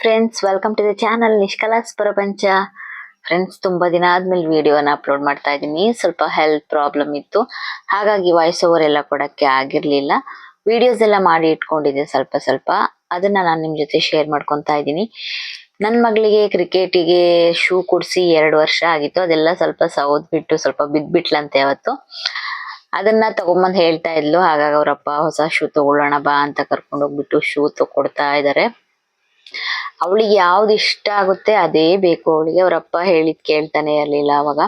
Friends welcome to the channel ನಿಷ್ಕಲಾಸ್ ಪ್ರಪಂಚ friends ತುಂಬ ದಿನ ಆದ್ಮೇಲೆ ವಿಡಿಯೋನ ಅಪ್ಲೋಡ್ ಮಾಡ್ತಾ ಇದ್ದೀನಿ. ಸ್ವಲ್ಪ ಹೆಲ್ತ್ ಪ್ರಾಬ್ಲಮ್ ಇತ್ತು. ಹಾಗಾಗಿ ವಾಯ್ಸ್ ಓವರ್ ಎಲ್ಲ ಕೊಡಕ್ಕೆ ಆಗಿರಲಿಲ್ಲ. ವಿಡಿಯೋಸ್ ಎಲ್ಲ ಮಾಡಿ ಇಟ್ಕೊಂಡಿದ್ದೆ ಸ್ವಲ್ಪ ಸ್ವಲ್ಪ. ಅದನ್ನ ನಾನು ನಿಮ್ಮ ಜೊತೆ ಶೇರ್ ಮಾಡ್ಕೊತಾ ಇದ್ದೀನಿ. ನನ್ನ ಮಗಳಿಗೆ ಕ್ರಿಕೆಟಿಗೆ ಶೂ ಕೊಡಿಸಿ ಎರಡು ವರ್ಷ ಆಗಿತ್ತು. ಅದೆಲ್ಲ ಸ್ವಲ್ಪ ಸೌದ್ ಬಿಟ್ಟು ಸ್ವಲ್ಪ ಬಿದ್ದುಬಿಟ್ಲಂತೆ ಅವತ್ತು. ಅದನ್ನ ತಗೊಂಬಂದು ಹೇಳ್ತಾ ಇದ್ಲು. ಹಾಗಾಗಿ ಅವರಪ್ಪ ಹೊಸ ಶೂ ತಗೊಳ್ಳೋಣ ಬಾ ಅಂತ ಕರ್ಕೊಂಡು ಹೋಗ್ಬಿಟ್ಟು ಶೂ ತಗೊಡ್ತಾ ಇದಾರೆ. ಅವಳಿಗೆ ಯಾವ್ದು ಇಷ್ಟ ಆಗುತ್ತೆ ಅದೇ ಬೇಕು ಅವಳಿಗೆ. ಅವರಪ್ಪ ಹೇಳಿದ್ ಕೇಳ್ತಾನೆ ಇರ್ಲಿಲ್ಲ ಅವಾಗ.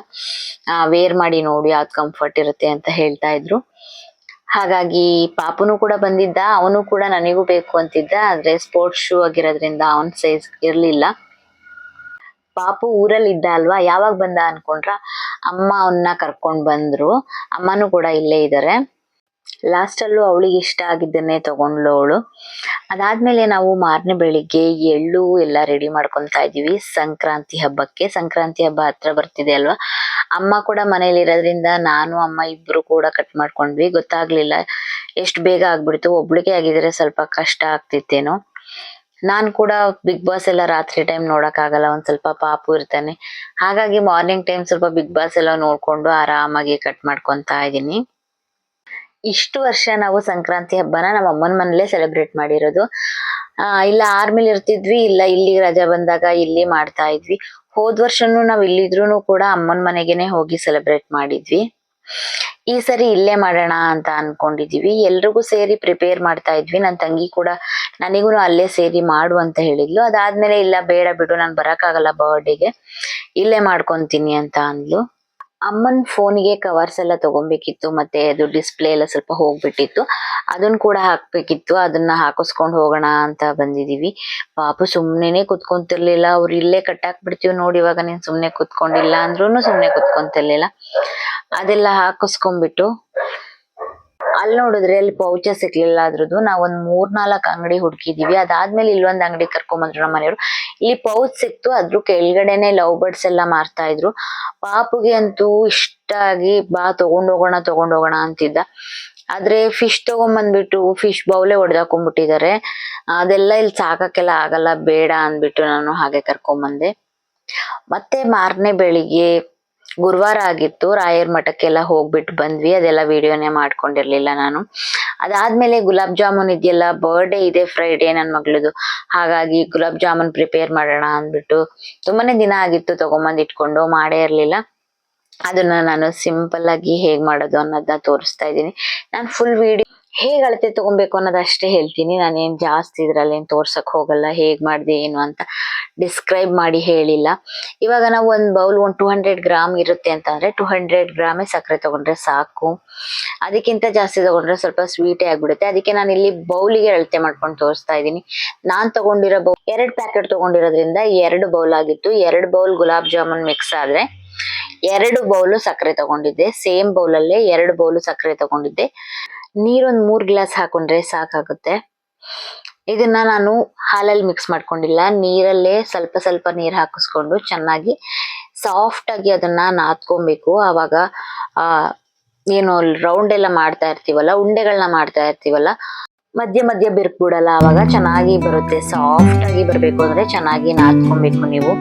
ವೇರ್ ಮಾಡಿ ನೋಡಿ ಯಾವ್ದು ಕಂಫರ್ಟ್ ಇರುತ್ತೆ ಅಂತ ಹೇಳ್ತಾ ಇದ್ರು. ಹಾಗಾಗಿ ಪಾಪುನು ಕೂಡ ಬಂದಿದ್ದ, ಅವನು ಕೂಡ ನನಗೂ ಬೇಕು ಅಂತಿದ್ದ, ಆದ್ರೆ ಸ್ಪೋರ್ಟ್ಸ್ ಶೂ ಆಗಿರೋದ್ರಿಂದ ಅವನ್ ಸೈಜ್ ಇರ್ಲಿಲ್ಲ. ಪಾಪು ಊರಲ್ಲಿ ಇದ್ದ ಅಲ್ವಾ? ಯಾವಾಗ ಬಂದ ಅನ್ಕೊಂಡ್ರ? ಅಮ್ಮ ಅವನ್ನ ಕರ್ಕೊಂಡ್ ಬಂದ್ರು. ಅಮ್ಮನೂ ಕೂಡ ಇಲ್ಲೇ ಇದ್ದಾರೆ ಲಾಸ್ಟ್ ಅಲ್ಲೂ ಅವಳಿಗೆ ಇಷ್ಟ ಆಗಿದ್ದನ್ನೇ ತಗೊಂಡ್ಲು ಅವಳು. ಅದಾದ್ಮೇಲೆ ನಾವು ಮಾರನೇ ಬೆಳಿಗ್ಗೆ ಎಳ್ಳು ಎಲ್ಲ ರೆಡಿ ಮಾಡ್ಕೊತಾ ಇದ್ದೀವಿ. ಸಂಕ್ರಾಂತಿ ಹಬ್ಬಕ್ಕೆ. ಸಂಕ್ರಾಂತಿ ಹಬ್ಬ ಹತ್ರ ಬರ್ತಿದೆ ಅಲ್ವಾ? ಅಮ್ಮ ಕೂಡ ಮನೇಲಿ ಇರೋದ್ರಿಂದ ನಾನು, ಅಮ್ಮ ಇಬ್ರು ಕೂಡ ಕಟ್ ಮಾಡ್ಕೊಂಡ್ವಿ. ಗೊತ್ತಾಗ್ಲಿಲ್ಲ ಎಷ್ಟು ಬೇಗ ಆಗ್ಬಿಡ್ತು. ಒಬ್ಳಿಗೆ ಆಗಿದ್ರೆ ಸ್ವಲ್ಪ ಕಷ್ಟ ಆಗ್ತಿತ್ತೇನೋ. ನಾನು ಕೂಡ ಬಿಗ್ ಬಾಸ್ ಎಲ್ಲ ರಾತ್ರಿ ಟೈಮ್ ನೋಡೋಕ್ಕಾಗಲ್ಲ. ಒಂದು ಸ್ವಲ್ಪ ಪಾಪು ಇರ್ತಾನೆ. ಹಾಗಾಗಿ ಮಾರ್ನಿಂಗ್ ಟೈಮ್ ಸ್ವಲ್ಪ ಬಿಗ್ ಬಾಸ್ ಎಲ್ಲ ನೋಡ್ಕೊಂಡು ಆರಾಮಾಗಿ ಕಟ್ ಮಾಡ್ಕೊತಾ ಇದೀನಿ ಇಷ್ಟು ವರ್ಷ ನಾವು ಸಂಕ್ರಾಂತಿ ಹಬ್ಬನ ನಮ್ಮ ಅಮ್ಮನ ಮನೇಲೆ ಸೆಲೆಬ್ರೇಟ್ ಮಾಡಿರೋದು. ಆ, ಇಲ್ಲ ಆರ್ಮಿಲಿ ಇರ್ತಿದ್ವಿ, ಇಲ್ಲ ಇಲ್ಲಿ ರಜಾ ಬಂದಾಗ ಇಲ್ಲಿ ಮಾಡ್ತಾ ಇದ್ವಿ. ಹೋದ್ ವರ್ಷನು ನಾವ್ ಇಲ್ಲಿದ್ರು ಕೂಡ ಅಮ್ಮನ ಮನೆಗೆನೆ ಹೋಗಿ ಸೆಲೆಬ್ರೇಟ್ ಮಾಡಿದ್ವಿ. ಈ ಸರಿ ಇಲ್ಲೇ ಮಾಡೋಣ ಅಂತ ಅನ್ಕೊಂಡಿದೀವಿ. ಎಲ್ರಿಗೂ ಸೇರಿ ಪ್ರಿಪೇರ್ ಮಾಡ್ತಾ ಇದ್ವಿ. ನನ್ ತಂಗಿ ಕೂಡ ನನಗೂ ಅಲ್ಲೇ ಸೇರಿ ಮಾಡು ಅಂತ ಹೇಳಿದ್ಲು. ಅದಾದ್ಮೇಲೆ ಇಲ್ಲ ಬೇಡ ಬಿಡು, ನಾನ್ ಬರಕ್ಕಾಗಲ್ಲ ಬರ್ಡೇಗೆ ಇಲ್ಲೇ ಮಾಡ್ಕೊಂತೀನಿ ಅಂತ ಅಂದ್ಲು. ಅಮ್ಮನ್ ಫೋನಿಗೆ ಕವರ್ಸ್ ಎಲ್ಲ ತಗೊಬೇಕಿತ್ತು, ಮತ್ತೆ ಅದು ಡಿಸ್ಪ್ಲೇ ಎಲ್ಲ ಸ್ವಲ್ಪ ಹೋಗ್ಬಿಟ್ಟಿತ್ತು. ಅದನ್ನ ಕೂಡ ಹಾಕ್ಬೇಕಿತ್ತು, ಅದನ್ನ ಹಾಕಿಸ್ಕೊಂಡು ಹೋಗೋಣ ಅಂತ ಬಂದಿದೀವಿ. ಪಾಪು ಸುಮ್ಮನೆ ಕುತ್ಕೊಂತಿರ್ಲಿಲ್ಲ, ಅವ್ರು ಇಲ್ಲೇ ಕಟ್ಟಾಕ್ ಬಿಡ್ತೀವಿ ನೋಡಿ, ಇವಾಗ ನೀನ್ ಸುಮ್ಮನೆ ಕುತ್ಕೊಂಡಿಲ್ಲ ಅಂದ್ರೂ ಸುಮ್ಮನೆ ಕುತ್ಕೊಂತಿರ್ಲಿಲ್ಲ. ಅದೆಲ್ಲ ಹಾಕಿಸ್ಕೊಂಡ್ಬಿಟ್ಟು ಅಲ್ಲಿ ನೋಡಿದ್ರೆ ಅಲ್ಲಿ ಪೌಚ ಸಿಕ್ಲಿಲ್ಲ ಅದ್ರದ್ದು ನಾವ್ ಒಂದ್ ಮೂರ್ ನಾಲ್ಕು ಅಂಗಡಿ ಹುಡುಕಿದೀವಿ. ಅದಾದ್ಮೇಲೆ ಇಲ್ಲೊಂದ್ ಅಂಗಡಿ ಕರ್ಕೊಂಬಂದ್ರು ನಮ್ಮ ಮನೆಯವರು. ಇಲ್ಲಿ ಪೌಚ್ ಸಿಕ್ತು, ಅದ್ರ ಕೆಳಗಡೆನೆ ಲವ್ ಬರ್ಡ್ಸ್ ಎಲ್ಲ ಮಾರ್ತಾ ಇದ್ರು. ಪಾಪುಗೆ ಅಂತೂ ಇಷ್ಟ ಆಗಿ, ಬಾ, ತಗೊಂಡ್ ಹೋಗೋಣ ಅಂತಿದ್ದ. ಆದ್ರೆ ಫಿಶ್ ತಗೊಂಬಂದ್ಬಿಟ್ಟು, ಫಿಶ್ ಬೌಲೆ ಹೊಡೆದಾಕೊಂಡ್ಬಿಟ್ಟಿದ್ದಾರೆ ಅದೆಲ್ಲ ಇಲ್ಲಿ ಸಾಕಕ್ಕೆಲ್ಲ ಆಗಲ್ಲ, ಬೇಡ ಅಂದ್ಬಿಟ್ಟು ನಾನು ಹಾಗೆ ಕರ್ಕೊಂಬಂದೆ. ಮತ್ತೆ ಮಾರನೇ ಬೆಳಿಗ್ಗೆ ಗುರುವಾರ ಆಗಿತ್ತು, ರಾಯರ್ ಮಠಕ್ಕೆಲ್ಲ ಹೋಗ್ಬಿಟ್ಟು ಬಂದ್ವಿ. ಅದೆಲ್ಲ ವಿಡಿಯೋನೇ ಮಾಡ್ಕೊಂಡಿರ್ಲಿಲ್ಲ ನಾನು. ಅದಾದ್ಮೇಲೆ ಗುಲಾಬ್ ಜಾಮೂನ್ ಇದೆಯಲ್ಲ ಬರ್ಡೇ ಇದೆ ಫ್ರೈಡೇ ನನ್ನ ಮಗಳದು. ಹಾಗಾಗಿ ಗುಲಾಬ್ ಜಾಮೂನ್ ಪ್ರಿಪೇರ್ ಮಾಡೋಣ ಅಂದ್ಬಿಟ್ಟು ತುಂಬಾನೇ ದಿನ ಆಗಿತ್ತು ತಗೊಂಬಂದ್ ಇಟ್ಕೊಂಡು, ಮಾಡೇ ಇರ್ಲಿಲ್ಲ. ಅದನ್ನ ನಾನು ಸಿಂಪಲ್ ಆಗಿ ಹೇಗ್ ಮಾಡೋದು ಅನ್ನೋದನ್ನ ತೋರಿಸ್ತಾ ಇದ್ದೀನಿ. ನಾನು ಫುಲ್ ವಿಡಿಯೋ ಹೇಗ್ ಅಳತೆ ತಗೊಬೇಕು ಅನ್ನೋದು ಅಷ್ಟೇ ಹೇಳ್ತೀನಿ. ನಾನೇನ್ ಜಾಸ್ತಿ ಇದ್ರಲ್ಲಿ ಏನ್ ತೋರ್ಸಕ್ ಹೋಗಲ್ಲ, ಹೇಗ್ ಮಾಡಿದೆ ಏನು ಅಂತ ಡಿಸ್ಕ್ರೈಬ್ ಮಾಡಿ ಹೇಳಿಲ್ಲ. ಇವಾಗ ನಾವು ಒಂದ್ ಬೌಲ್ ಒಂದ್ ಟೂ ಹಂಡ್ರೆಡ್ ಗ್ರಾಮ್ ಇರುತ್ತೆ ಅಂತಂದ್ರೆ ಟೂ ಹಂಡ್ರೆಡ್ ಗ್ರಾಮೇ ಸಕ್ಕರೆ ತಗೊಂಡ್ರೆ ಸಾಕು. ಅದಕ್ಕಿಂತ ಜಾಸ್ತಿ ತಗೊಂಡ್ರೆ ಸ್ವಲ್ಪ ಸ್ವೀಟೇ ಆಗ್ಬಿಡುತ್ತೆ. ಅದಕ್ಕೆ ನಾನು ಇಲ್ಲಿ ಬೌಲಿಗೆ ಅಳತೆ ಮಾಡ್ಕೊಂಡು ತೋರಿಸ್ತಾ ಇದ್ದೀನಿ. ನಾನ್ ತಗೊಂಡಿರೋ ಬೌಲ್ ಎರಡ್ ಪ್ಯಾಕೆಟ್ ತಗೊಂಡಿರೋದ್ರಿಂದ ಎರಡು ಬೌಲ್ ಆಗಿತ್ತು. ಎರಡು ಬೌಲ್ ಗುಲಾಬ್ ಜಾಮೂನ್ ಮಿಕ್ಸ್ ಆದ್ರೆ ಎರಡು ಬೌಲು ಸಕ್ಕರೆ ತಗೊಂಡಿದ್ದೆ. ಸೇಮ್ ಬೌಲಲ್ಲೇ ಎರಡು ಬೌಲು ಸಕ್ಕರೆ ತಗೊಂಡಿದ್ದೆ. ನೀರೊಂದ್ ಮೂರು ಗ್ಲಾಸ್ ಹಾಕೊಂಡ್ರೆ ಸಾಕಾಗುತ್ತೆ. ಇದನ್ನ ನಾನು ಹಾಲಲ್ಲಿ ಮಿಕ್ಸ್ ಮಾಡ್ಕೊಂಡಿಲ್ಲ. ನೀರಲ್ಲೇ ಸ್ವಲ್ಪ ಸ್ವಲ್ಪ ನೀರ್ ಹಾಕಿಸ್ಕೊಂಡು ಚೆನ್ನಾಗಿ ಸಾಫ್ಟ್ ಆಗಿ ಅದನ್ನ ನಾದ್ಕೊಬೇಕು. ಆವಾಗ ಏನು ರೌಂಡ್ ಎಲ್ಲ ಮಾಡ್ತಾ ಇರ್ತೀವಲ್ಲ ಉಂಡೆಗಳನ್ನ ಮಾಡ್ತಾ ಇರ್ತೀವಲ್ಲ, ಮಧ್ಯ ಮಧ್ಯ ಬಿಡಲ್ಲ. ಆವಾಗ ಚೆನ್ನಾಗಿ ಬರುತ್ತೆ. ಸಾಫ್ಟ್ ಆಗಿ ಬರ್ಬೇಕು ಅಂದ್ರೆ ಚೆನ್ನಾಗಿ ನಾದ್ಕೊಬೇಕು ನೀವು.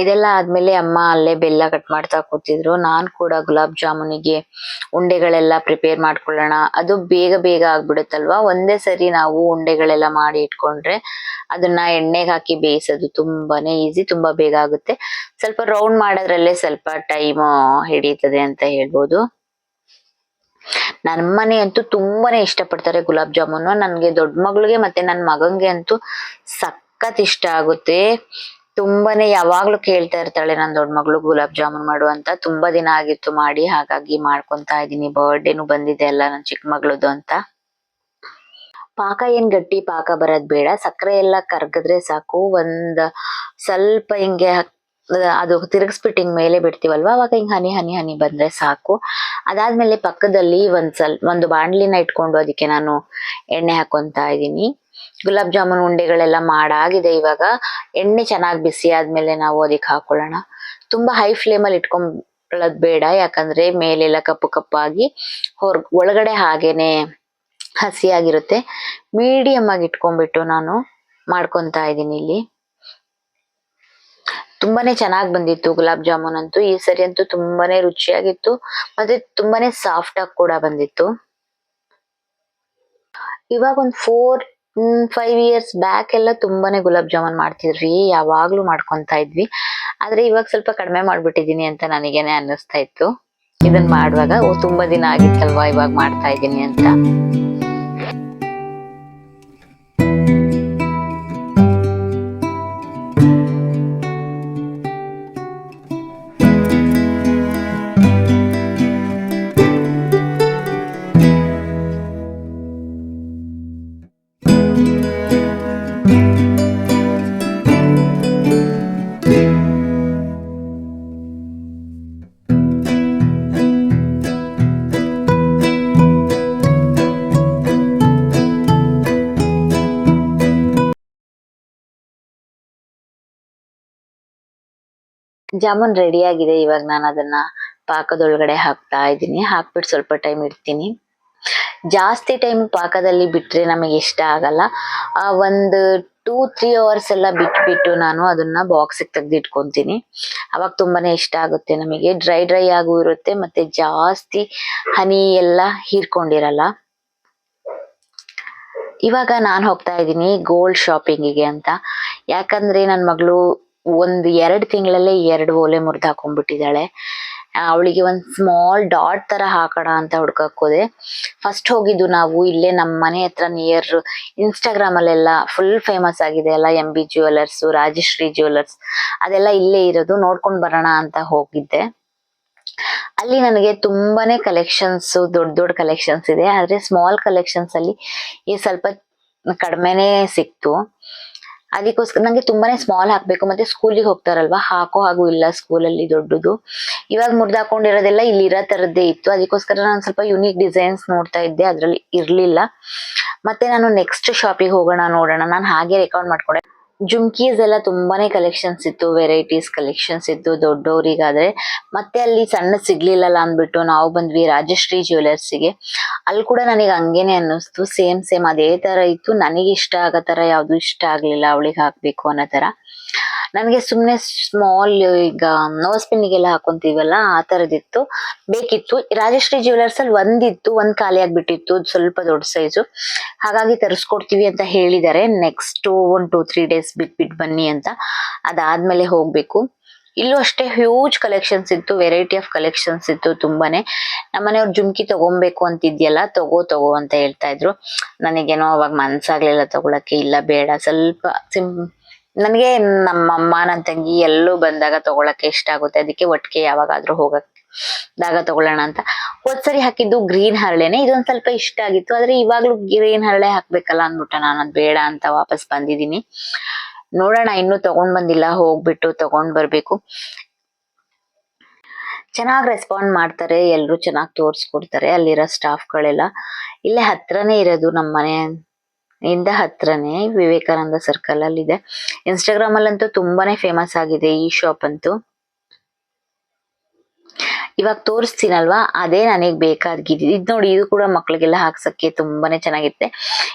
ಇದೆಲ್ಲ ಆದ್ಮೇಲೆ ಅಮ್ಮ ಅಲ್ಲೇ ಬೆಲ್ಲ ಕಟ್ ಮಾಡ್ತಾ ಕೂತಿದ್ರು. ನಾನ್ ಕೂಡ ಗುಲಾಬ್ ಜಾಮೂನಿಗೆ ಉಂಡೆಗಳೆಲ್ಲ ಪ್ರಿಪೇರ್ ಮಾಡ್ಕೊಳ್ಳೋಣ. ಅದು ಬೇಗ ಬೇಗ ಆಗ್ಬಿಡುತ್ತಲ್ವಾ? ಒಂದೇ ಸರಿ ನಾವು ಉಂಡೆಗಳೆಲ್ಲ ಮಾಡಿ ಇಟ್ಕೊಂಡ್ರೆ ಅದನ್ನ ಎಣ್ಣೆಗೆ ಹಾಕಿ ಬೇಯಿಸೋದು ತುಂಬಾನೇ ಈಸಿ ತುಂಬಾ ಬೇಗ ಆಗುತ್ತೆ. ಸ್ವಲ್ಪ ರೌಂಡ್ ಮಾಡೋದ್ರಲ್ಲೇ ಸ್ವಲ್ಪ ಟೈಮ್ ಹಿಡಿಯುತ್ತದೆ ಅಂತ ಹೇಳ್ಬೋದು. ನನ್ನ ಮನೆ ಅಂತೂ ತುಂಬಾನೇ ಇಷ್ಟಪಡ್ತಾರೆ ಗುಲಾಬ್ ಜಾಮೂನು. ನನ್ಗೆ ದೊಡ್ಡ ಮಗಳಿಗೆ ಮತ್ತೆ ನನ್ನ ಮಗಂಗೆ ಅಂತೂ ಸಖತ್ ಇಷ್ಟ ಆಗುತ್ತೆ. ತುಂಬಾನೇ ಯಾವಾಗ್ಲೂ ಕೇಳ್ತಾ ಇರ್ತಾಳೆ ನನ್ನ ದೊಡ್ಡ ಮಗಳು ಗುಲಾಬ್ ಜಾಮೂನ್ ಮಾಡು ಅಂತ ತುಂಬಾ ದಿನ ಆಗಿತ್ತು ಮಾಡಿ, ಹಾಗಾಗಿ ಮಾಡ್ಕೊಂತಾ ಇದೀನಿ ಬರ್ಡೇನು ಬಂದಿದೆ ಅಲ್ಲ ನನ್ನ ಚಿಕ್ಕ ಮಗಳದು ಅಂತ. ಪಾಕ ಏನ್ ಗಟ್ಟಿ ಪಾಕ ಬರೋದ್ ಬೇಡ. ಸಕ್ಕರೆ ಎಲ್ಲ ಕರ್ಗದ್ರೆ ಸಾಕು. ಒಂದ್ ಸ್ವಲ್ಪ ಹಿಂಗೆ ಅದು ತಿರುಗಿಸ್ಬಿಟ್ಟು ಹಿಂಗ್ ಮೇಲೆ ಬಿಡ್ತೀವಲ್ವಾ? ಅವಾಗ ಹಿಂಗ್ ಹನಿ ಹನಿ ಹನಿ ಬಂದ್ರೆ ಸಾಕು. ಅದಾದ್ಮೇಲೆ ಪಕ್ಕದಲ್ಲಿ ಒಂದ್ ಸ್ವಲ್ಪ ಒಂದು ಬಾಣ್ಲಿನ ಇಟ್ಕೊಂಡು ಅದಕ್ಕೆ ನಾನು ಎಣ್ಣೆ ಹಾಕೊಂತಾ ಇದೀನಿ ಗುಲಾಬ್ ಜಾಮೂನ್ ಉಂಡೆಗಳೆಲ್ಲ ಮಾಡಾಗಿದೆ. ಇವಾಗ ಎಣ್ಣೆ ಚೆನ್ನಾಗಿ ಬಿಸಿ ಆದ್ಮೇಲೆ ನಾವು ಅದಕ್ಕೆ ಹಾಕೊಳ್ಳೋಣ. ತುಂಬಾ ಹೈ ಫ್ಲೇಮ್ ಅಲ್ಲಿ ಇಟ್ಕೊಂಡ್ ಬೇಡ. ಯಾಕಂದ್ರೆ ಮೇಲೆಲ್ಲ ಕಪ್ಪು ಕಪ್ಪಾಗಿ ಹೊರ್, ಒಳಗಡೆ ಹಾಗೇನೆ ಹಸಿಯಾಗಿರುತ್ತೆ. ಮೀಡಿಯಂ ಆಗಿ ಇಟ್ಕೊಂಡ್ಬಿಟ್ಟು ನಾನು ಮಾಡ್ಕೊತಾ ಇದ್ದೀನಿ ಇಲ್ಲಿ. ತುಂಬಾನೇ ಚೆನ್ನಾಗಿ ಬಂದಿತ್ತು ಗುಲಾಬ್ ಜಾಮೂನ್ ಅಂತೂ. ಈ ಸರಿ ಅಂತೂ ತುಂಬಾನೇ ರುಚಿಯಾಗಿತ್ತು. ಮತ್ತೆ ತುಂಬಾನೇ ಸಾಫ್ಟ್ ಆಗಿ ಕೂಡ ಬಂದಿತ್ತು. ಇವಾಗ ಒಂದು ಫೋರ್ ಫೈವ್ ಇಯರ್ಸ್ ಬ್ಯಾಕ್ ಎಲ್ಲ ತುಂಬಾನೇ ಗುಲಾಬ್ ಜಾಮೂನ್ ಮಾಡ್ತಿದ್ವಿ, ಯಾವಾಗ್ಲೂ ಮಾಡ್ಕೊಂತ ಇದ್ವಿ. ಆದ್ರೆ ಇವಾಗ ಸ್ವಲ್ಪ ಕಡಿಮೆ ಮಾಡ್ಬಿಟ್ಟಿದೀನಿ ಅಂತ ನನಗೇನೆ ಅನ್ನಿಸ್ತಾ ಇತ್ತು. ಇದನ್ ಮಾಡುವಾಗ, ಓ, ತುಂಬಾ ದಿನ ಆಗಿತ್ತಲ್ವಾ ಇವಾಗ ಮಾಡ್ತಾ ಇದ್ದೀನಿ ಅಂತ. ಜಾಮೂನ್ ರೆಡಿ ಆಗಿದೆ. ಇವಾಗ ನಾನು ಅದನ್ನ ಪಾಕದೊಳಗಡೆ ಹಾಕ್ತಾ ಇದ್ದೀನಿ. ಹಾಕ್ಬಿಟ್ಟು ಸ್ವಲ್ಪ ಟೈಮ್ ಇಡ್ತೀನಿ. ಜಾಸ್ತಿ ಟೈಮ್ ಪಾಕದಲ್ಲಿ ಬಿಟ್ರೆ ನಮಗೆ ಇಷ್ಟ ಆಗಲ್ಲ. ಆ ಒಂದು ಟೂ ತ್ರೀ ಅವರ್ಸ್ ಎಲ್ಲ ಬಿಟ್ಬಿಟ್ಟು ನಾನು ಅದನ್ನ ಬಾಕ್ಸಿಗೆ ತೆಗೆದಿಟ್ಕೊತೀನಿ. ಅವಾಗ ತುಂಬಾನೇ ಇಷ್ಟ ಆಗುತ್ತೆ ನಮಗೆ. ಡ್ರೈ ಡ್ರೈ ಆಗೂ ಇರುತ್ತೆ ಮತ್ತೆ ಜಾಸ್ತಿ ಹನಿ ಎಲ್ಲ ಹೀರ್ಕೊಂಡಿರಲ್ಲ. ಇವಾಗ ನಾನು ಹೋಗ್ತಾ ಇದ್ದೀನಿ ಗೋಲ್ಡ್ ಶಾಪಿಂಗಿಗೆ ಅಂತ. ಯಾಕಂದ್ರೆ ನನ್ನ ಮಗಳು ಒಂದ್ ಎರಡು ತಿಂಗಳಲ್ಲೇ ಎರಡು ಓಲೆ ಮುರಿದು ಹಾಕೊಂಡ್ಬಿಟ್ಟಿದ್ದಾಳೆ. ಅವಳಿಗೆ ಒಂದು ಸ್ಮಾಲ್ ಡಾಟ್ ತರ ಹಾಕೋಣ ಅಂತ ಹುಡ್ಕಕ್ ಹೋದೆ ಫಸ್ಟ್ ಹೋಗಿದ್ದು ನಾವು ಇಲ್ಲೇ ನಮ್ಮ ಮನೆ ಹತ್ರ ನಿಯರ್ ಇನ್ಸ್ಟಾಗ್ರಾಮ್ ಅಲ್ಲೆಲ್ಲ ಫುಲ್ ಫೇಮಸ್ ಆಗಿದೆ ಅಲ್ಲ M B jewellers Rajashree jewellers ಅದೆಲ್ಲ ಇಲ್ಲೇ ಇರೋದು, ನೋಡ್ಕೊಂಡ್ ಬರೋಣ ಅಂತ ಹೋಗಿದ್ದೆ. ಅಲ್ಲಿ ನನಗೆ ತುಂಬಾನೇ ಕಲೆಕ್ಷನ್ಸ್ ದೊಡ್ಡ ದೊಡ್ಡ ಕಲೆಕ್ಷನ್ಸ್ ಇದೆ. ಆದ್ರೆ ಸ್ಮಾಲ್ ಕಲೆಕ್ಷನ್ಸ್ ಅಲ್ಲಿ ಈ ಸ್ವಲ್ಪ ಕಡಿಮೆನೇ ಸಿಕ್ತು. ಅದಕ್ಕೋಸ್ಕರ ನಂಗೆ ತುಂಬಾನೇ ಸ್ಮಾಲ್ ಹಾಕ್ಬೇಕು. ಮತ್ತೆ ಸ್ಕೂಲಿಗೆ ಹೋಗ್ತಾರಲ್ವಾ? ಹಾಕೋ ಹಾಗೂ ಇಲ್ಲ ಸ್ಕೂಲಲ್ಲಿ ದೊಡ್ಡದು. ಇವಾಗ ಮುರ್ದು ಹಾಕೊಂಡಿರೋದೆಲ್ಲ ಇಲ್ಲಿ ಇರೋ ತರದ್ದೇ ಇತ್ತು. ಅದಕ್ಕೋಸ್ಕರ ನಾನು ಸ್ವಲ್ಪ ಯುನೀಕ್ ಡಿಸೈನ್ಸ್ ನೋಡ್ತಾ ಇದ್ದೆ. ಅದ್ರಲ್ಲಿ ಇರ್ಲಿಲ್ಲ. ಮತ್ತೆ ನಾನು ನೆಕ್ಸ್ಟ್ ಶಾಪಿಗೆ ಹೋಗೋಣ ನೋಡೋಣ. ನಾನು ಹಾಗೆ ರೆಕಾರ್ಡ್ ಮಾಡ್ಕೊಂಡೆ. ಜುಮ್ಕೀಸ್ ಎಲ್ಲ ತುಂಬಾನೇ ಕಲೆಕ್ಷನ್ಸ್ ಇತ್ತು ವೆರೈಟೀಸ್ ಕಲೆಕ್ಷನ್ಸ್ ಇತ್ತು ದೊಡ್ಡವರಿಗಾದ್ರೆ. ಮತ್ತೆ ಅಲ್ಲಿ ಸಣ್ಣ ಸಿಗ್ಲಿಲ್ಲಲ್ಲ ಅಂದ್ಬಿಟ್ಟು ನಾವು ಬಂದ್ವಿ ರಾಜಶ್ರೀ ಜ್ಯುವೆಲರ್ಸ್ಗೆ ಅಲ್ಲಿ ಕೂಡ ನನಗೆ ಹಂಗೇನೆ ಅನ್ನಿಸ್ತು ಸೇಮ್ ಸೇಮ್ ಅದೇ ತರ ಇತ್ತು. ನನಗೆ ಇಷ್ಟ ಆಗೋ ತರ ಯಾವ್ದು ಇಷ್ಟ ಆಗ್ಲಿಲ್ಲ, ಅವಳಿಗೆ ಹಾಕ್ಬೇಕು ಅನ್ನೋ ತರ. ನನಗೆ ಸುಮ್ಮನೆ ಸ್ಮಾಲ್ ಈಗ ನೋಸ್ ಪಿನ್ನಿಗೆಲ್ಲ ಹಾಕೊಂತೀವಲ್ಲ, ಆ ತರದಿತ್ತು. ಬೇಕಿತ್ತು. ರಾಜಶ್ರೀ ಜ್ಯುವೆಲರ್ಸ್ ಅಲ್ಲಿ ಒಂದಿತ್ತು, ಒಂದು ಖಾಲಿ ಆಗಿಬಿಟ್ಟಿತ್ತು ಸ್ವಲ್ಪ ದೊಡ್ಡ ಸೈಜು ಹಾಗಾಗಿ ತರಿಸ್ಕೊಡ್ತೀವಿ ಅಂತ ಹೇಳಿದ್ದಾರೆ. Next one two three days ಬಿಟ್ಬಿಟ್ ಬನ್ನಿ ಅಂತ. ಅದಾದ್ಮೇಲೆ ಹೋಗಬೇಕು. ಇಲ್ಲೂ ಅಷ್ಟೇ ಹ್ಯೂಜ್ ಕಲೆಕ್ಷನ್ಸ್ ಇತ್ತು ವೆರೈಟಿ ಆಫ್ ಕಲೆಕ್ಷನ್ಸ್ ಇತ್ತು ತುಂಬಾನೇ. ನಮ್ಮನೆಯವ್ರು ಜುಮ್ಕಿ ತಗೊಬೇಕು ಅಂತಿದ್ಯಲ್ಲ, ತಗೋ ತಗೋ ಅಂತ ಹೇಳ್ತಾ ಇದ್ರು. ನನಗೇನೋ ಅವಾಗ ಮನ್ಸಾಗ್ಲಿಲ್ಲ ತಗೊಳಕ್ಕೆ, ಇಲ್ಲ ಬೇಡ. ಸ್ವಲ್ಪ ಸಿಂ ನನಗೆ ನಮ್ಮಮ್ಮ ನನ್ ತಂಗಿ ಎಲ್ಲೂ ಬಂದಾಗ ತಗೊಳಕ್ಕೆ ಇಷ್ಟ ಆಗುತ್ತೆ. ಅದಕ್ಕೆ ಒಟ್ಟಿಗೆ ಯಾವಾಗಾದ್ರೂ ಹೋಗಕ್ ದಾಗ ತಗೊಳ್ಳೋಣ ಅಂತ. ಹೋದ್ಸರಿ ಹಾಕಿದ್ದು ಗ್ರೀನ್ ಹರಳೆನೆ. ಇದೊಂದ್ ಸ್ವಲ್ಪ ಇಷ್ಟ ಆಗಿತ್ತು. ಆದ್ರೆ ಇವಾಗ್ಲೂ ಗ್ರೀನ್ ಹರಳೆ ಹಾಕ್ಬೇಕಲ್ಲ ಅಂದ್ಬಿಟ್ಟು ನಾನು ಅದ್ ಬೇಡ ಅಂತ ವಾಪಸ್ ಬಂದಿದ್ದೀನಿ. ನೋಡೋಣ, ಇನ್ನು ತಗೊಂಡ್ ಬಂದಿಲ್ಲ. ಹೋಗ್ಬಿಟ್ಟು ತಗೊಂಡ್ ಬರ್ಬೇಕು. ಚೆನ್ನಾಗ್ ರೆಸ್ಪಾಂಡ್ ಮಾಡ್ತಾರೆ. ಎಲ್ರು ಚೆನ್ನಾಗ್ ತೋರ್ಸ್ಕೊಡ್ತಾರೆ. ಅಲ್ಲಿರೋ ಸ್ಟಾಫ್ಗಳೆಲ್ಲ ಇಲ್ಲೇ ಹತ್ರನೇ ಇರೋದು ನಮ್ಮ ಮನೆ ಇಂದ ಹತ್ರನೇ ವಿವೇಕಾನಂದ ಸರ್ಕಲ್ ಅಲ್ಲಿ ಇದೆ. ಇನ್ಸ್ಟಾಗ್ರಾಮ್ ಅಲ್ಲಂತೂ ತುಂಬಾನೇ ಫೇಮಸ್ ಆಗಿದೆ ಈ ಶಾಪ್ ಅಂತೂ. ಇವಾಗ ತೋರಿಸ್ತೀನಲ್ವಾ? ಅದೇ ನನಗೆ ಬೇಕಾಗಿದ್ದು ಇದು ನೋಡಿ ಇದು ಕೂಡ ಮಕ್ಕಳಿಗೆಲ್ಲ ಹಾಕ್ಸಕ್ಕೆ ತುಂಬಾನೇ ಚೆನ್ನಾಗಿರುತ್ತೆ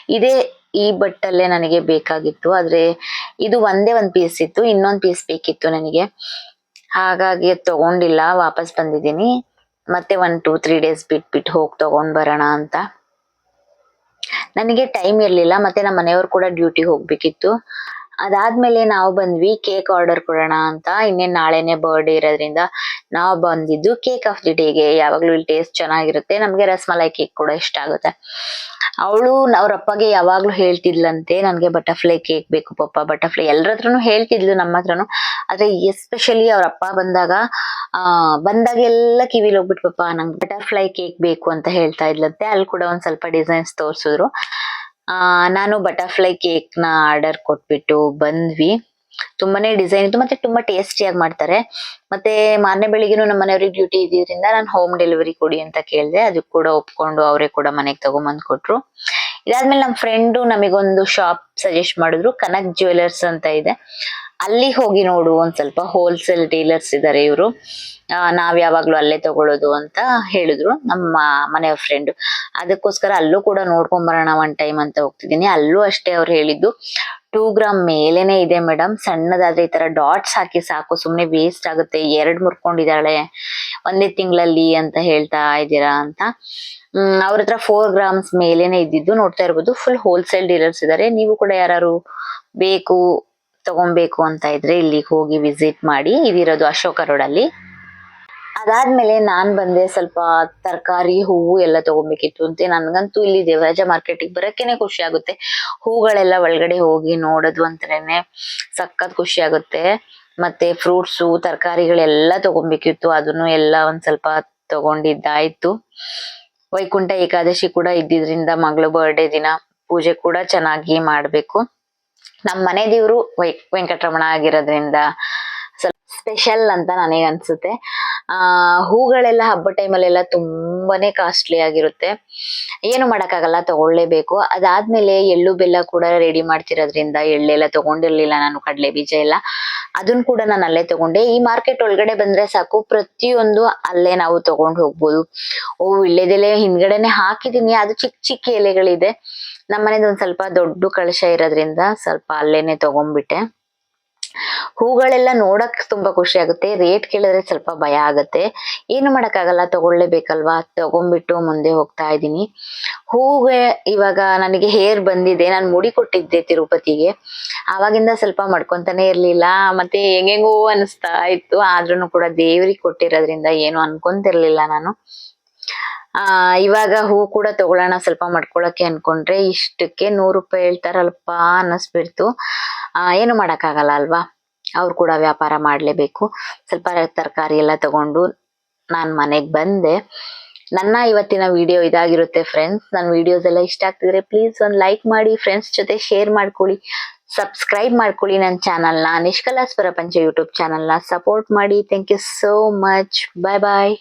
ಇದೇ ಈ ಬಟ್ಟಲ್ಲೇ ನನಗೆ ಬೇಕಾಗಿತ್ತು. ಆದ್ರೆ ಇದು ಒಂದೇ ಒಂದ್ ಪೀಸ್ ಇತ್ತು, ಇನ್ನೊಂದ್ ಪೀಸ್ ಬೇಕಿತ್ತು ನನಗೆ. ಹಾಗಾಗಿ ತಗೊಂಡಿಲ್ಲ, ವಾಪಸ್ ಬಂದಿದ್ದೀನಿ. ಮತ್ತೆ ಒನ್ ಟೂ ತ್ರೀ ಡೇಸ್ ಬಿಟ್ಬಿಟ್ಟು ಹೋಗಿ ತಗೊಂಡ್ ಬರೋಣ ಅಂತ. ನನಗೆ ಟೈಮ್ ಇರಲಿಲ್ಲ, ಮತ್ತೆ ನಮ್ಮ ಮನೆಯವರು ಕೂಡ ಡ್ಯೂಟಿ ಹೋಗ್ಬೇಕಿತ್ತು. ಅದಾದ್ಮೇಲೆ ನಾವು ಬಂದ್ವಿ ಕೇಕ್ ಆರ್ಡರ್ ಕೊಡೋಣ ಅಂತ. ಇನ್ನೇನ್ ನಾಳೆನೆ ಬರ್ಡೇ ಇರೋದ್ರಿಂದ ನಾವು ಬಂದಿದ್ದು ಕೇಕ್ ಆಫ್ ದಿ ಡೇಗೆ ಯಾವಾಗ್ಲೂ ಇಲ್ಲಿ ಟೇಸ್ಟ್ ಚೆನ್ನಾಗಿರುತ್ತೆ. ನಮಗೆ ರಸ್ಮಲೈ ಕೇಕ್ ಕೂಡ ಇಷ್ಟ ಆಗುತ್ತೆ. ಅವಳು ಅಪ್ಪಗೆ ಯಾವಾಗ್ಲೂ ಹೇಳ್ತಿದ್ಲಂತೆ, ನನ್ಗೆ ಬಟರ್ಫ್ಲೈ ಕೇಕ್ ಬೇಕು ಪಪ್ಪ ಬಟರ್ಫ್ಲೈ ಎಲ್ಲರ ಹತ್ರನು ಹೇಳ್ತಿದ್ಲು ನಮ್ಮ ಹತ್ರನು. ಆದ್ರೆ ಎಸ್ಪೆಷಲಿ ಅವ್ರ ಅಪ್ಪ ಬಂದಾಗ, ಆ ಬಂದಾಗೆಲ್ಲ ಕಿವಿಲಿ ಹೋಗ್ಬಿಟ್ಟು ಪಪ್ಪ, ನಂಗೆ ಬಟರ್ಫ್ಲೈ ಕೇಕ್ ಬೇಕು ಅಂತ ಹೇಳ್ತಾ ಇದ್ಲಂತೆ. ಅಲ್ಲಿ ಕೂಡ ಒಂದ್ ಸ್ವಲ್ಪ ಡಿಸೈನ್ಸ್ ತೋರಿಸಿದ್ರು. ನಾನು ಬಟರ್ಫ್ಲೈ ಕೇಕ್ನ ಆರ್ಡರ್ ಕೊಟ್ಬಿಟ್ಟು ಬಂದ್ವಿ. ತುಂಬಾನೇ ಡಿಸೈನ್ ಇತ್ತು, ಮತ್ತೆ ತುಂಬಾ ಟೇಸ್ಟಿಯಾಗಿ ಮಾಡ್ತಾರೆ. ಮತ್ತೆ ಮಾರನೇ ಬೆಳಿಗ್ಗೆನು ನಮ್ಮ ಮನೆಯವ್ರಿಗೆ ಡ್ಯೂಟಿ ಇದ್ದಿದ್ರಿಂದ ನಾನು ಹೋಮ್ ಡೆಲಿವರಿ ಕೊಡಿ ಅಂತ ಕೇಳಿದೆ ಅದಕ್ಕೆ ಕೂಡ ಒಪ್ಕೊಂಡು ಅವರೇ ಕೂಡ ಮನೆಗೆ ತಗೊಂಬಂದ್ ಕೊಟ್ರು. ಇದಾದ್ಮೇಲೆ ನಮ್ಮ ಫ್ರೆಂಡು ನಮಗೊಂದು ಶಾಪ್ ಸಜೆಸ್ಟ್ ಮಾಡಿದ್ರು, ಕನಕ್ ಜ್ಯುವೆಲರ್ಸ್ ಅಂತ ಇದೆ. ಅಲ್ಲಿ ಹೋಗಿ ನೋಡು, ಒಂದ್ ಸ್ವಲ್ಪ ಹೋಲ್ಸೇಲ್ ಡೀಲರ್ಸ್ ಇದಾರೆ ಇವರು. ನಾವ್ ಯಾವಾಗ್ಲೂ ಅಲ್ಲೇ ತಗೊಳ್ಳೋದು ಅಂತ ಹೇಳಿದ್ರು ನಮ್ಮ ಮನೆಯವ್ರ ಫ್ರೆಂಡ್ ಅದಕ್ಕೋಸ್ಕರ ಅಲ್ಲೂ ಕೂಡ ನೋಡ್ಕೊಂಡ್ ಬರೋಣ ಒನ್ ಟೈಮ್ ಅಂತ ಹೋಗ್ತಿದ್ದೀನಿ. ಅಲ್ಲೂ ಅಷ್ಟೇ ಅವ್ರು ಹೇಳಿದ್ದು. ಟೂ ಗ್ರಾಮ್ ಮೇಲೇನೆ ಇದೆ ಮೇಡಮ್ ಸಣ್ಣದಾದ್ರೆ ಈ ತರ ಡಾಟ್ಸ್ ಹಾಕಿ ಸಾಕು. ಸುಮ್ನೆ ವೇಸ್ಟ್ ಆಗುತ್ತೆ. ಎರಡ್ ಮುರ್ಕೊಂಡಿದ್ದಾಳೆ. ಒಂದೇ ತಿಂಗಳಲ್ಲಿ ಅಂತ ಹೇಳ್ತಾ ಇದ್ದೀರಾ ಅಂತ. ಹ್ಮ್, ಅವ್ರ ಹತ್ರ ಫೋರ್ ಗ್ರಾಮ್ಸ್ ಮೇಲೇನೆ ಇದ್ದಿದ್ದು ನೋಡ್ತಾ ಇರ್ಬೋದು. ಫುಲ್ ಹೋಲ್ಸೇಲ್ ಡೀಲರ್ಸ್ ಇದಾರೆ. ನೀವು ಕೂಡ ಯಾರು ಬೇಕು ತಗೊಬೇಕು ಅಂತ ಇದ್ರೆ ಇಲ್ಲಿಗೆ ಹೋಗಿ ವಿಸಿಟ್ ಮಾಡಿ. ಇದಿರೋದು ಅಶೋಕ ರೋಡ್ ಅಲ್ಲಿ. ಅದಾದ್ಮೇಲೆ ನಾನ್ ಬಂದೆ ಸ್ವಲ್ಪ ತರಕಾರಿ, ಹೂವು ಎಲ್ಲ ತಗೊಬೇಕಿತ್ತು ಅಂತ. ನನ್ಗಂತೂ ಇಲ್ಲಿ ದೇವರಾಜ ಮಾರ್ಕೆಟಿಗೆ ಬರಕ್ಕೇನೆ ಖುಷಿ ಆಗುತ್ತೆ. ಹೂಗಳೆಲ್ಲ ಒಳಗಡೆ ಹೋಗಿ ನೋಡೋದು ಅಂತಾನೆ ಸಖತ್ ಖುಷಿ ಆಗುತ್ತೆ. ಮತ್ತೆ ಫ್ರೂಟ್ಸು ತರಕಾರಿಗಳೆಲ್ಲ ತಗೊಬೇಕಿತ್ತು. ಅದನ್ನು ಎಲ್ಲ ಒಂದ್ ಸ್ವಲ್ಪ ತಗೊಂಡಿದ್ದಾಯ್ತು. ವೈಕುಂಠ ಏಕಾದಶಿ ಕೂಡ ಇದ್ದಿದ್ರಿಂದ ಮಗಳು ಬರ್ಡೇ ದಿನ ಪೂಜೆ ಕೂಡ ಚೆನ್ನಾಗಿ ಮಾಡ್ಬೇಕು. ನಮ್ಮ ಮನೆ ದೇವರು ವೈ, ವೆಂಕಟರಮಣ ಆಗಿರೋದ್ರಿಂದ ಸ್ಪೆಷಲ್ ಅಂತ ನನಗೆ ಅನ್ಸುತ್ತೆ ಆ, ಹೂಗಳೆಲ್ಲ ಹಬ್ಬ ಟೈಮಲ್ಲೆಲ್ಲ ತುಂಬಾನೇ ಕಾಸ್ಟ್ಲಿ ಆಗಿರುತ್ತೆ. ಏನು ಮಾಡೋಕ್ಕಾಗಲ್ಲ, ತಗೊಳ್ಳೇಬೇಕು. ಅದಾದ್ಮೇಲೆ ಎಳ್ಳು ಬೆಲ್ಲ ಕೂಡ ರೆಡಿ ಮಾಡ್ತಿರೋದ್ರಿಂದ ಎಳ್ಳೆಲ್ಲ ತಗೊಂಡಿರ್ಲಿಲ್ಲ ನಾನು, ಕಡಲೆ ಬೀಜ ಎಲ್ಲ. ಅದನ್ನ ಕೂಡ ನಾನು ಅಲ್ಲೇ ತಗೊಂಡೆ. ಈ ಮಾರ್ಕೆಟ್ ಒಳಗಡೆ ಬಂದ್ರೆ ಸಾಕು, ಪ್ರತಿಯೊಂದು ಅಲ್ಲೇ ನಾವು ತಗೊಂಡು ಹೋಗ್ಬೋದು. ಓ, ಇಳ್ಳೆದೆಲೆ ಹಿಂದ್ಗಡೆನೆ ಹಾಕಿದೀನಿ. ಅದು ಚಿಕ್ಕ ಚಿಕ್ಕ ಎಲೆಗಳಿದೆ. ನಮ್ಮನೇದು ಒಂದ್ ಸ್ವಲ್ಪ ದೊಡ್ಡ ಕಳಶ ಇರೋದ್ರಿಂದ ಸ್ವಲ್ಪ ಅಲ್ಲೇನೆ ತಗೊಂಡ್ಬಿಟ್ಟೆ ಹೂಗಳೆಲ್ಲ ನೋಡಕ್ ತುಂಬಾ ಖುಷಿ ಆಗುತ್ತೆ. ರೇಟ್ ಕೇಳಿದ್ರೆ ಸ್ವಲ್ಪ ಭಯ ಆಗುತ್ತೆ. ಏನು ಮಾಡಕ್ಕಾಗಲ್ಲ ತಗೊಳ್ಳೇಬೇಕಲ್ವಾ ತಗೊಂಡ್ಬಿಟ್ಟು ಮುಂದೆ ಹೋಗ್ತಾ ಇದ್ದೀನಿ. ಹೂಗೆ ಇವಾಗ ನನಗೆ ಹೇರ್ ಬಂದಿದೆ. ನಾನು ಮುಡಿ ಕೊಟ್ಟಿದ್ದೆ ತಿರುಪತಿಗೆ. ಆವಾಗಿಂದ ಸ್ವಲ್ಪ ಮಾಡ್ಕೊಂತಾನೆ ಇರ್ಲಿಲ್ಲ. ಮತ್ತೆ ಹೆಂಗೆಂಗೋ ಅನಿಸ್ತಾ ಇತ್ತು. ಆದ್ರೂ ಕೂಡ ದೇವ್ರಿಗೆ ಕೊಟ್ಟಿರೋದ್ರಿಂದ ಏನು ಅನ್ಕೊಂತಿರ್ಲಿಲ್ಲ ನಾನು. ಆ, ಇವಾಗ ಹೂ ಕೂಡ ತಗೊಳ್ಳೋಣ ಸ್ವಲ್ಪ ಮಾಡ್ಕೊಳಕ್ಕೆ ಅನ್ಕೊಂಡ್ರೆ ಇಷ್ಟಕ್ಕೆ ನೂರು ರೂಪಾಯಿ ಹೇಳ್ತಾರಲ್ಪ ಅನ್ನಿಸ್ಬಿಡ್ತು. ಆ, ಏನು ಮಾಡೋಕ್ಕಾಗಲ್ಲ ಅಲ್ವಾ? ಅವ್ರು ಕೂಡ ವ್ಯಾಪಾರ ಮಾಡ್ಲೇಬೇಕು. ಸ್ವಲ್ಪ ತರಕಾರಿ ಎಲ್ಲ ತಗೊಂಡು ನಾನು ಮನೆಗೆ ಬಂದೆ. ನನ್ನ ಇವತ್ತಿನ ವಿಡಿಯೋ ಇದಾಗಿರುತ್ತೆ ಫ್ರೆಂಡ್ಸ್ ನನ್ನ ವಿಡಿಯೋಸ್ ಎಲ್ಲ ಇಷ್ಟ ಆಗ್ತಿದ್ರೆ ಪ್ಲೀಸ್ ಒಂದು ಲೈಕ್ ಮಾಡಿ ಫ್ರೆಂಡ್ಸ್ ಜೊತೆ ಶೇರ್ ಮಾಡ್ಕೊಳ್ಳಿ. ಸಬ್ಸ್ಕ್ರೈಬ್ ಮಾಡ್ಕೊಳ್ಳಿ ನನ್ನ ಚಾನಲ್ನ ನಿಷ್ಕಲಾಸ್ ಪ್ರಪಂಚ ಯೂಟ್ಯೂಬ್ ಚಾನಲ್ನ ಸಪೋರ್ಟ್ ಮಾಡಿ. Thank you so much bye bye